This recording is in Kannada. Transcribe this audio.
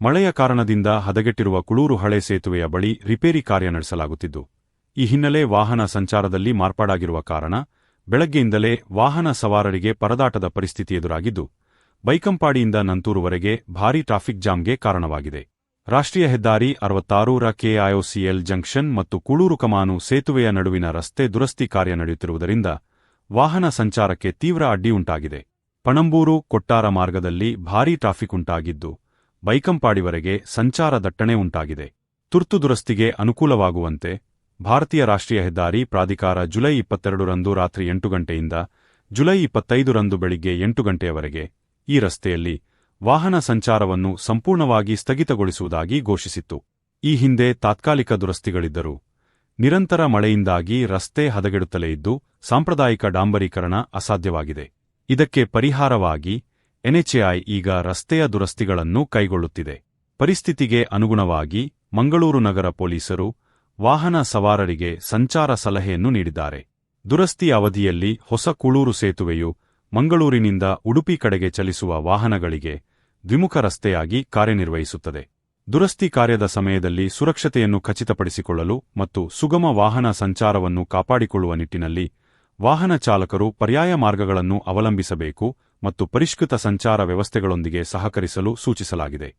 ಮಳೆಯ ಕಾರಣದಿಂದ ಹದಗೆಟ್ಟಿರುವ ಕುಳೂರು ಹಳೆ ಸೇತುವೆಯ ಬಳಿ ರಿಪೇರಿ ಕಾರ್ಯ ನಡೆಸಲಾಗುತ್ತಿದ್ದು, ಈ ಹಿನ್ನೆಲೆ ವಾಹನ ಸಂಚಾರದಲ್ಲಿ ಮಾರ್ಪಾಡಾಗಿರುವ ಕಾರಣ ಬೆಳಗ್ಗೆಯಿಂದಲೇ ವಾಹನ ಸವಾರರಿಗೆ ಪರದಾಟದ ಪರಿಸ್ಥಿತಿ ಎದುರಾಗಿದ್ದು, ಬೈಕಂಪಾಡಿಯಿಂದ ನಂತೂರುವರೆಗೆ ಭಾರೀ ಟ್ರಾಫಿಕ್ ಜಾಮ್ಗೆ ಕಾರಣವಾಗಿದೆ. ರಾಷ್ಟ್ರೀಯ ಹೆದ್ದಾರಿ ಅರವತ್ತಾರೂರ ಕೆಐಒಸಿಎಲ್ ಜಂಕ್ಷನ್ ಮತ್ತು ಕುಳೂರು ಕಮಾನು ಸೇತುವೆಯ ನಡುವಿನ ರಸ್ತೆ ದುರಸ್ತಿ ಕಾರ್ಯ ನಡೆಯುತ್ತಿರುವುದರಿಂದ ವಾಹನ ಸಂಚಾರಕ್ಕೆ ತೀವ್ರ ಅಡ್ಡಿಯುಂಟಾಗಿದೆ ಪಣಂಬೂರು, ಕೊಟ್ಟಾರ ಮಾರ್ಗದಲ್ಲಿ ಭಾರೀ ಟ್ರಾಫಿಕ್ ಉಂಟಾಗಿದ್ದು ಬೈಕಂಪಾಡಿವರೆಗೆ ಸಂಚಾರ ದಟ್ಟಣೆ ಉಂಟಾಗಿದೆ. ತುರ್ತು ದುರಸ್ತಿಗೆ ಅನುಕೂಲವಾಗುವಂತೆ ಭಾರತೀಯ ರಾಷ್ಟ್ರೀಯ ಹೆದ್ದಾರಿ ಪ್ರಾಧಿಕಾರ ಜುಲೈ ಇಪ್ಪತ್ತೆರಡರಂದು ರಾತ್ರಿ ಎಂಟು ಗಂಟೆಯಿಂದ ಜುಲೈ ಇಪ್ಪತ್ತೈದರಂದು ಬೆಳಿಗ್ಗೆ ಎಂಟು ಗಂಟೆಯವರೆಗೆ ಈ ರಸ್ತೆಯಲ್ಲಿ ವಾಹನ ಸಂಚಾರವನ್ನು ಸಂಪೂರ್ಣವಾಗಿ ಸ್ಥಗಿತಗೊಳಿಸುವುದಾಗಿ ಘೋಷಿಸಿತ್ತು. ಈ ಹಿಂದೆ ತಾತ್ಕಾಲಿಕ ದುರಸ್ತಿಗಳಿದ್ದರು ನಿರಂತರ ಮಳೆಯಿಂದಾಗಿ ರಸ್ತೆ ಹದಗೆಡುತ್ತಲೇ ಇದ್ದು, ಸಾಂಪ್ರದಾಯಿಕ ಡಾಂಬರೀಕರಣ ಅಸಾಧ್ಯವಾಗಿದೆ. ಇದಕ್ಕೆ ಪರಿಹಾರವಾಗಿ ಎನ್ಎಚ್ಎಐ ಈಗ ರಸ್ತೆಯ ದುರಸ್ತಿಗಳನ್ನು ಕೈಗೊಳ್ಳುತ್ತಿದೆ. ಪರಿಸ್ಥಿತಿಗೆ ಅನುಗುಣವಾಗಿ ಮಂಗಳೂರು ನಗರ ಪೊಲೀಸರು ವಾಹನ ಸವಾರರಿಗೆ ಸಂಚಾರ ಸಲಹೆಯನ್ನು ನೀಡಿದ್ದಾರೆ. ದುರಸ್ತಿ ಅವಧಿಯಲ್ಲಿ ಹೊಸ ಕುಳೂರು ಸೇತುವೆಯು ಮಂಗಳೂರಿನಿಂದ ಉಡುಪಿ ಕಡೆಗೆ ಚಲಿಸುವ ವಾಹನಗಳಿಗೆ ದ್ವಿಮುಖ ರಸ್ತೆಯಾಗಿ ಕಾರ್ಯನಿರ್ವಹಿಸುತ್ತದೆ. ದುರಸ್ತಿ ಕಾರ್ಯದ ಸಮಯದಲ್ಲಿ ಸುರಕ್ಷತೆಯನ್ನು ಖಚಿತಪಡಿಸಿಕೊಳ್ಳಲು ಮತ್ತು ಸುಗಮ ವಾಹನ ಸಂಚಾರವನ್ನು ಕಾಪಾಡಿಕೊಳ್ಳುವ ನಿಟ್ಟಿನಲ್ಲಿ ವಾಹನ ಚಾಲಕರು ಪರ್ಯಾಯ ಮಾರ್ಗಗಳನ್ನು ಅವಲಂಬಿಸಬೇಕು ಮತ್ತು ಪರಿಷ್ಕೃತ ಸಂಚಾರ ವ್ಯವಸ್ಥೆಗಳೊಂದಿಗೆ ಸಹಕರಿಸಲು ಸೂಚಿಸಲಾಗಿದೆ.